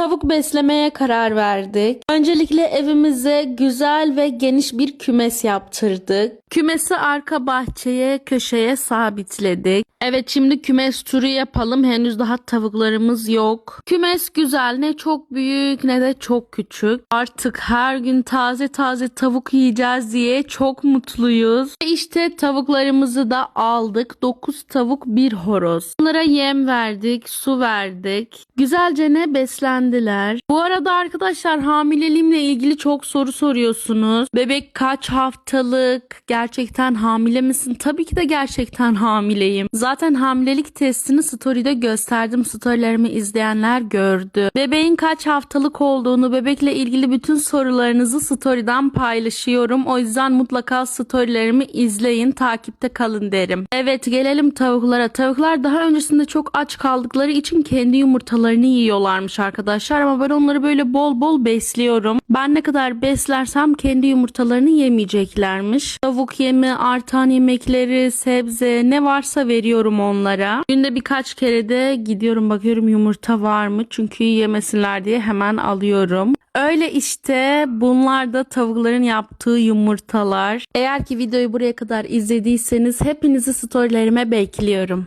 tavuk beslemeye karar verdik. Öncelikle evimize güzel ve geniş bir kümes yaptırdık. Kümesi arka bahçeye, köşeye sabitledik. Evet şimdi kümes turu yapalım. Henüz daha tavuklarımız yok. Kümes güzel. Ne çok büyük ne de çok küçük. Artık her gün taze taze tavuk yiyeceğiz diye çok mutluyuz. Ve İşte tavuklarımızı da aldık. 9 tavuk bir horoz. Onlara yem verdik, su verdik. Güzelce ne beslendiler. Bu arada arkadaşlar hamileliğimle ilgili çok soru soruyorsunuz. Bebek kaç haftalık? Gerçekten hamile misin? Tabii ki de gerçekten hamileyim. Zaten hamilelik testini story'de gösterdim. Storylerimi izleyenler gördü. Bebeğin kaç haftalık olduğunu, bebekle ilgili bütün sorularınızı story'den paylaşıyorum. O yüzden mutlaka storylerimi izleyin, takipte kalın derim. Evet gelelim tavuklara. Tavuklar daha öncesinde çok aç kaldıkları için kendi yumurtalarını yiyorlarmış arkadaşlar. Ama ben onları böyle bol bol besliyorum. Ben ne kadar beslersem kendi yumurtalarını yemeyeceklermiş. Tavuk yemi, artan yemekleri, sebze ne varsa veriyorum onlara. Günde birkaç kere de gidiyorum bakıyorum yumurta var mı? Çünkü yemesinler diye hemen alıyorum. Öyle işte bunlar da tavukların yaptığı yumurtalar. Eğer ki videoyu buraya kadar izlediyseniz hepinizi storylerime bekliyorum.